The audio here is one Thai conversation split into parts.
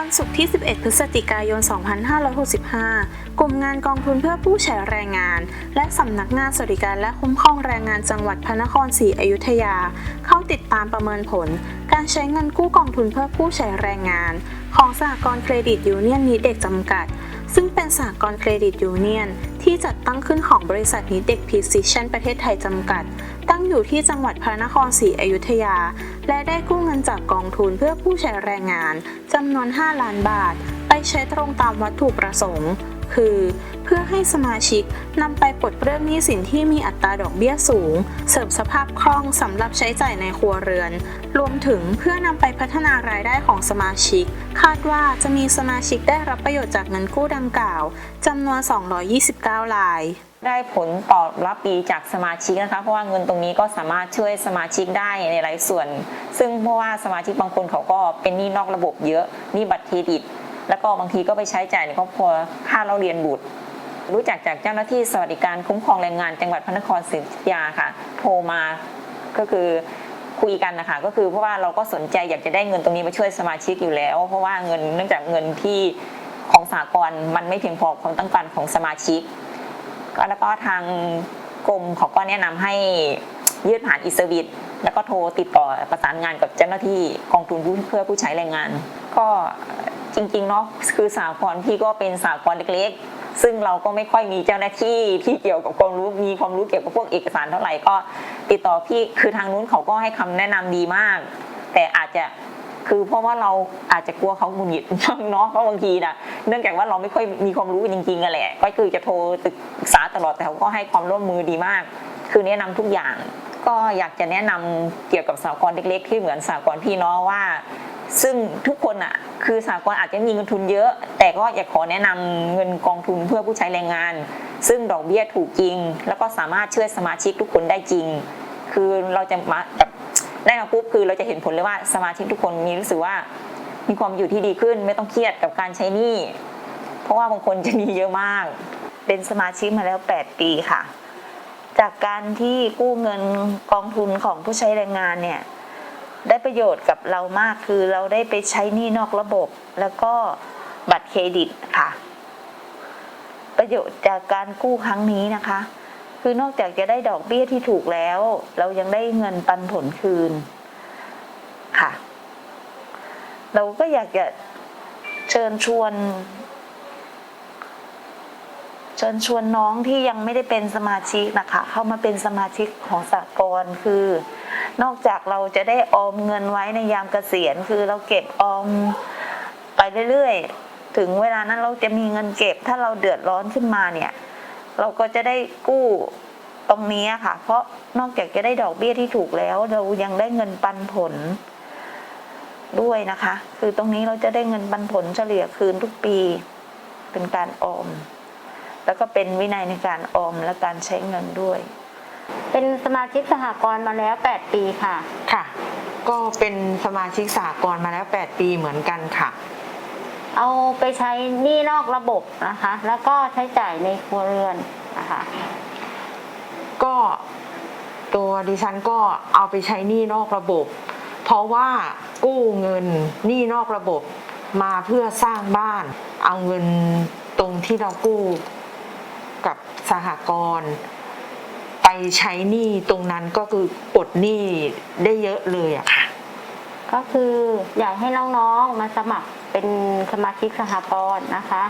วันศุกร์ที่ 11 พฤศจิกายน 2565 กลุ่มงานกองทุนเพื่อผู้ใช้แรงงาน และสำนักงานสวัสดิการและคุ้มครองแรงงานจังหวัดพระนครศรีอยุธยา เข้าติดตามประเมินผล การใช้เงินกู้กองทุนเพื่อผู้ใช้แรงงาน ของสหกรณ์เครดิตยูเนียนนิดเด็กจำกัด ซึ่งเป็นสหกรณ์เครดิตยูเนียนที่จัดตั้งขึ้นของบริษัทนิดเด็กพีซิชันประเทศไทยจำกัด ตั้งอยู่ที่จังหวัดพระนครศรีอยุธยา และได้กู้เงินจากกองทุนเพื่อผู้ใช้แรงงานจำนวน 5 ล้านบาท ไปใช้ตรงตามวัตถุประสงค์ คือ เพื่อให้สมาชิกนำไปปลดเปลื้องหนี้สินที่มีอัตราดอกเบี้ยสูง เสริมสภาพคล่องสำหรับใช้จ่ายในครัวเรือน รวมถึงเพื่อนำไปพัฒนารายได้ของสมาชิก คาดว่าจะมีสมาชิกได้รับประโยชน์จากเงินกู้ดังกล่าวจำนวน 229ราย ได้ผลตอบรับดีจากสมาชิกนะคะ เพราะว่าเงินตรงนี้ก็สามารถช่วยสมาชิกได้ในหลายส่วน ซึ่งเพราะว่าสมาชิกบางคนเขาก็เป็นหนี้นอกระบบเยอะหนี้บัตรเครดิต แล้วก็บางทีก็ไปใช้จ่ายในครอบครัวค่าเราเรียนบุตร รู้จักจากเจ้าหน้าที่สวัสดิการคุ้มครองแรงงานจังหวัดพระนครศรีอยุธยาค่ะ โทรมาก็คือคุยกันนะคะก็คือเพราะว่าเราก็สนใจอยากจะได้เงินตรงนี้มาช่วยสมาชิกอยู่แล้ว เพราะว่าเงินเนื่องจากเงินที่ของสากลมันไม่เพียงพอความต้องการของสมาชิก ก็แล้วก็ทางกรมเขาก็แนะนำให้ยื่นผ่านอีเซอร์วิสแล้วก็โทรติดต่อประสานงานกับเจ้าหน้าที่กองทุนเพื่อผู้ใช้แรงงาน ก็จริงๆเนาะคือสากลที่ก็เป็นสากลเล็กๆ ซึ่งเราก็ไม่ค่อยมีเจ้าหน้าที่ที่เกี่ยวกับความรู้มีความรู้เกี่ยวกับพวกเอกสารเท่าไหร่ก็ติดต่อพี่คือทางนู้นเขาก็ให้คำแนะนำดีมาก แต่อาจจะ คือเพราะว่าเราอาจจะกลัวเขาหงุดหงิดเนาะเพราะบางทีนะเนื่องจากว่าเราไม่ค่อยมีความรู้จริงๆกันแหละ ก็คือจะโทรปรึกษาตลอดแต่เขาก็ให้ความร่วมมือดีมาก คือแนะนำทุกอย่าง ก็อยากจะแนะนำเกี่ยวกับสากลเล็ก ๆ ที่เหมือนสากลพี่น้องว่าซึ่งทุกคนอะคือสากลอาจจะมีเงินทุนเยอะ แต่ก็อยากขอแนะนำเงินกองทุนเพื่อผู้ใช้แรงงาน ซึ่งดอกเบี้ยถูกจริง แล้วก็สามารถช่วยสมาชิกทุกคนได้จริง คือเราจะมาแบบ ได้มาปุ๊บคือเราจะเห็นผลเลยว่าสมาชิกทุกคนมีรู้สึกว่ามีความอยู่ที่ดีขึ้น ไม่ต้องเครียดกับการใช้หนี้เพราะว่าบางคนจะหนี้เยอะมาก เป็นสมาชิกมาแล้ว 8 ปีค่ะ จากการที่กู้เงินกองทุนของผู้ใช้แรงงานเนี่ยได้ประโยชน์กับเรามากคือเราได้ไปใช้หนี้นอกระบบ แล้วก็บัตรเครดิตค่ะ ประโยชน์จากการกู้ครั้งนี้นะคะ คือนอกจากจะได้ดอกเบี้ยที่ถูกแล้ว เรายังได้เงินปันผลคืนค่ะ เราก็อยากจะเชิญชวน เชิญชวนน้องที่ยังไม่ได้เป็นสมาชิกนะคะ เข้ามาเป็นสมาชิกของสากลคือ นอกจากเราจะได้ออมเงินไว้ในยามเกษียณ คือเราเก็บออมไปเรื่อยๆ ถึงเวลานั้นเราจะมีเงินเก็บ ถ้าเราเดือดร้อนขึ้นมาเนี่ย เราก็จะได้กู้ตรงนี้ค่ะ เพราะนอกจากจะได้ดอกเบี้ยที่ถูกแล้ว เรายังได้เงินปันผลด้วยนะคะ คือตรงนี้เราจะได้เงินปันผลเฉลี่ยคืนทุกปี เป็นการออม แล้วก็เป็นวินัยในการออมและการใช้เงินด้วย เป็นสมาชิกสหกรณ์มาแล้ว 8 ปีค่ะ ค่ะ ก็เป็นสมาชิกสากลมาแล้ว 8 ปีเหมือนกันค่ะ เอาไปใช้หนี้นอกระบบนะคะ แล้วก็ใช้จ่ายในครัวเรือนนะคะ ก็ตัวดิฉันก็เอาไปใช้หนี้นอกระบบ เพราะว่ากู้เงินหนี้นอกระบบมาเพื่อสร้างบ้าน เอาเงินตรงที่เรากู้กับสหกรณ์ไปใช้หนี้ตรงนั้นก็คือปลดหนี้ได้เยอะเลยอะค่ะ ก็คืออยากให้น้องๆมาสมัครเป็นสมาชิกสหกรณ์นะคะ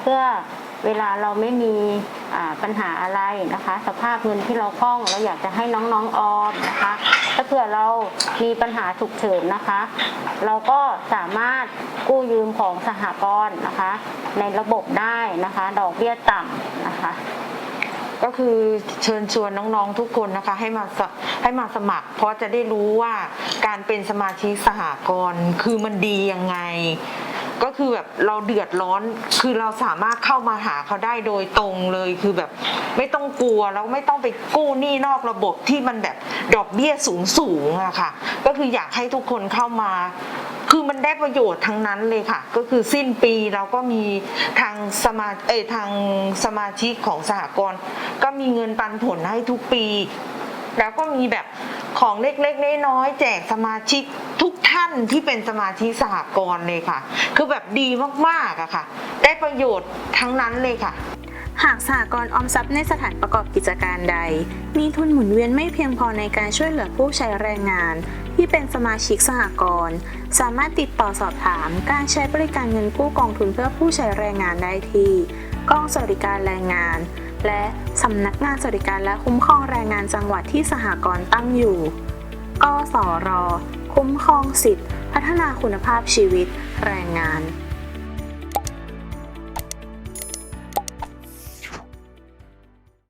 เพื่อเวลาเราไม่มีปัญหาอะไรนะคะ สภาพเงินที่เราคล่องเราอยากจะให้น้องๆออมนะคะ ถ้าเผื่อเรามีปัญหาฉุกเฉินนะคะ เราก็สามารถกู้ยืมของสหกรณ์นะคะ ในระบบได้นะคะ ดอกเบี้ยต่ำนะคะ ก็คือเชิญชวนน้องๆทุกคนนะคะให้มาให้มาสมัคร เพราะจะได้รู้ว่าการเป็นสมาชิกสหกรณ์คือมันดียังไง ก็คือแบบเราเดือดร้อน คือเราสามารถเข้ามาหาเขาได้โดยตรงเลย คือแบบไม่ต้องกลัวแล้วไม่ต้องไปกู้หนี้นอกระบบที่มันแบบดอกเบี้ยสูงสูงๆอะค่ะ ก็คืออยากให้ทุกคนเข้ามา คือมันได้ประโยชน์ทั้งนั้นเลยค่ะ ก็คือสิ้นปีเราก็มีทางสมาเอทางสมาชิกของสหกรณ์ก็มีเงินปันผลให้ทุกปี แล้วก็มีแบบ ของเล็กๆน้อยๆแจกสมาชิกทุกท่านที่เป็นสมาชิกสหกรณ์เลยค่ะ คือแบบดีมากๆอะค่ะ ได้ประโยชน์ทั้งนั้นเลยค่ะ หากสหกรณ์ออมทรัพย์ในสถานประกอบกิจการใด มีทุนหมุนเวียนไม่เพียงพอในการช่วยเหลือผู้ใช้แรงงาน ที่เป็นสมาชิกสหกรณ์สามารถติดต่อสอบถาม การใช้บริการเงินกู้กองทุนเพื่อผู้ใช้แรงงานได้ที่กองสวัสดิการแรงงาน และสำนักงานสวัสดิการและคุ้มครองแรงงานจังหวัดที่สหกรณ์ตั้งอยู่ กสร คุ้มครองสิทธิพัฒนาคุณภาพชีวิต แรงงาน